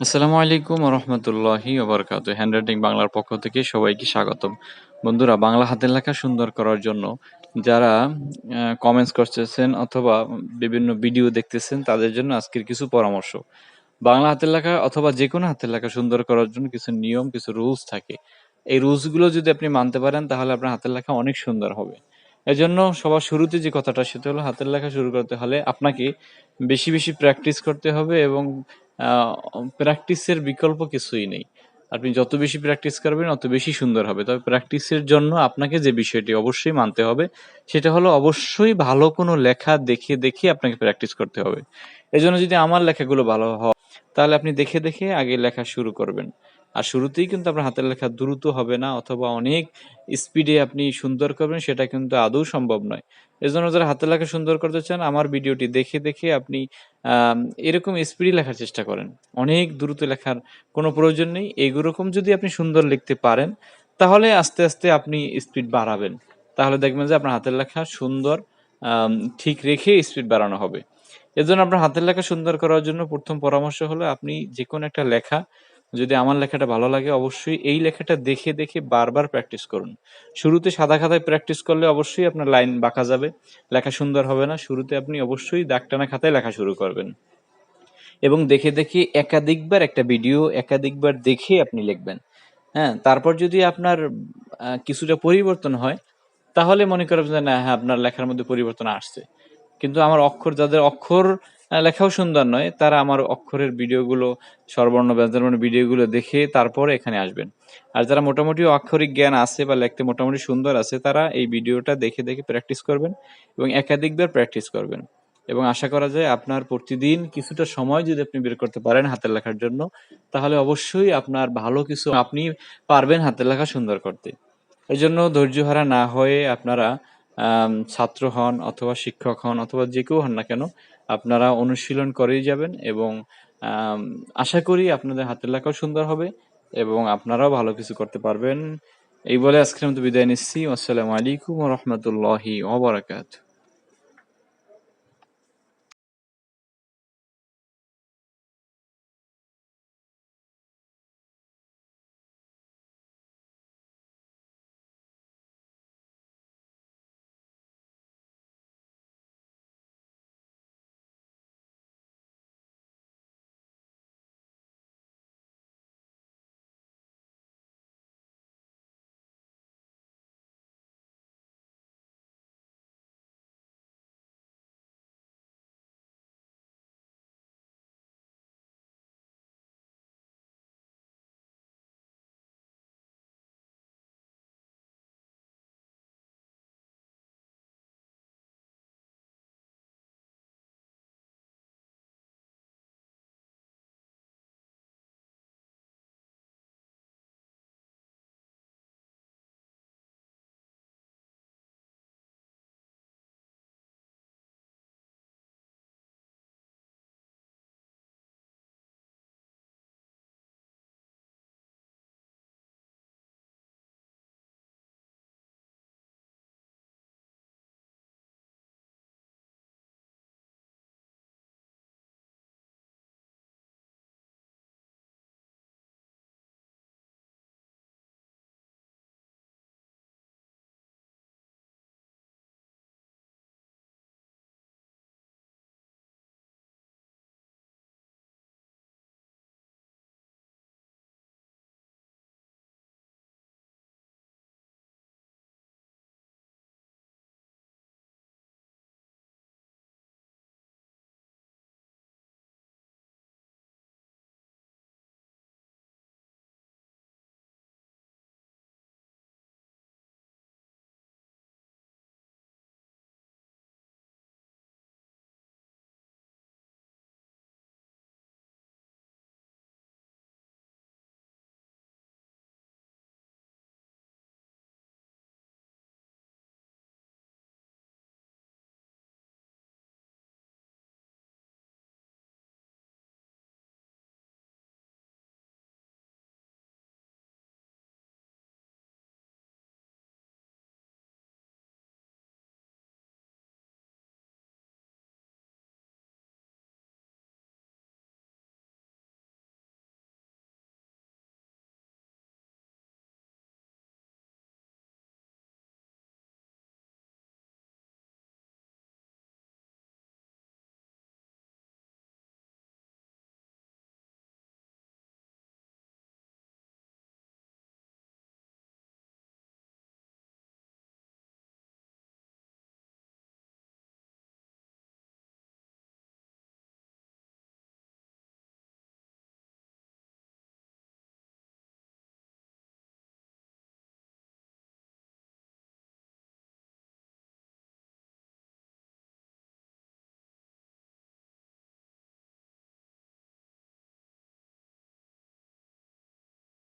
আসসালামু আলাইকুম রহমতুল্লাহি ওবরকাত হ্যান্ডরাইটিং বাংলার পক্ষ থেকে সবাইকে স্বাগতম। বন্ধুরা, বাংলা হাতের লেখা সুন্দর করার জন্য যারা কমেন্টস করতেছেন অথবা বিভিন্ন ভিডিও দেখতেছেন, তাদের জন্য আজকের কিছু পরামর্শ। বাংলা হাতের লেখা অথবা যে কোনো হাতের লেখা সুন্দর করার জন্য কিছু নিয়ম, কিছু রুলস থাকে। এই রুলসগুলো যদি আপনি মানতে পারেন, তাহলে আপনার হাতের লেখা অনেক সুন্দর হবে। এজন্য সবার শুরুতে যে কথাটা, সেটা হলো হাতের লেখা শুরু করতে হলে আপনাকে বেশি বেশি প্র্যাকটিস করতে হবে এবং প্র্যাকটিসের বিকল্প কিছুই নেই। আপনি যত বেশি প্র্যাকটিস করবেন, অত বেশি সুন্দর হবে। তবে প্র্যাকটিসের জন্য আপনাকে যে বিষয়টি অবশ্যই মানতে হবে, সেটা হলো অবশ্যই ভালো কোনো লেখা দেখে দেখে আপনাকে প্র্যাকটিস করতে হবে। এজন্য যদি আমার লেখাগুলো ভালো হয়, তাহলে আপনি দেখে দেখে আগে লেখা শুরু করবেন। আর শুরুতেই কিন্তু আপনার হাতের লেখা দ্রুত হবে না, অথবা অনেক স্পিডে আপনি সুন্দর করবেন, সেটা কিন্তু আদৌ সম্ভব নয়। এজন্য যারা হাতের লেখা সুন্দর করতে চান, আমার ভিডিওটি দেখে দেখে আপনি এরকম স্পিডে লেখার চেষ্টা করেন। অনেক দ্রুত লেখার কোনো প্রয়োজন নেই। এরকম যদি আপনি সুন্দর লিখতে পারেন, তাহলে আস্তে আস্তে আপনি স্পিড বাড়াবেন। তাহলে দেখবেন যে আপনার হাতের লেখা সুন্দর ঠিক রেখে স্পিড বাড়ানো হবে। এজন্য আপনার হাতের লেখা সুন্দর করার জন্য প্রথম পরামর্শ হলো আপনি যে কোনো একটা লেখা যদি আমার লেখাটা ভালো লাগে, অবশ্যই এই লেখাটা দেখে দেখে বারবার প্র্যাকটিস করুন। শুরুতে সাদা খাতায় প্র্যাকটিস করলে অবশ্যই আপনার লাইন বাঁকা যাবে, লেখা সুন্দর হবে না। শুরুতে আপনি অবশ্যই দাগটানা খাতায় লেখা শুরু করবেন। এবং দেখে দেখে একাধিকবার একটা ভিডিও একাধিকবার দেখে আপনি লিখবেন। হ্যাঁ তারপর যদি আপনার কিছুটা পরিবর্তন হয়, তাহলে মনে করবেন যে, না হ্যাঁ আপনার লেখার মধ্যে পরিবর্তন আসছে। কিন্তু আমার অক্ষর, যাদের অক্ষর লেখাও সুন্দর নয়। তারা আমার অক্ষরের ভিডিওগুলো, স্বরবর্ণ, ব্যঞ্জনবর্ণ ভিডিওগুলো দেখে তারপরে এখানে আসবেন। আর যারা মোটামুটি অক্ষরিক জ্ঞান আছে বা লিখতে মোটামুটি সুন্দর আছে, তারা এই ভিডিওটা দেখে দেখে প্র্যাকটিস করবেন এবং একাধিকবার প্র্যাকটিস করবেন। এবং আশা করা যায় আপনার প্রতিদিন কিছুটা সময় যদি আপনি বের করতে পারেন হাতের লেখার জন্য, তাহলে অবশ্যই আপনার ভালো কিছু আপনি পারবেন হাতের লেখা সুন্দর করতে। এই জন্য ধৈর্য হারা না হয়ে আপনারা ছাত্র হন অথবা শিক্ষক হন অথবা যে কেউ হন না কেন, আপনারা অনুশীলন করেই যাবেন এবং আশা করি আপনাদের হাতের লেখাও সুন্দর হবে এবং আপনারাও ভালো কিছু করতে পারবেন। এই বলে আজকের মতো বিদায় নিচ্ছি। আসসালামু আলাইকুম রহমতুল্লাহি ওবরাকাতু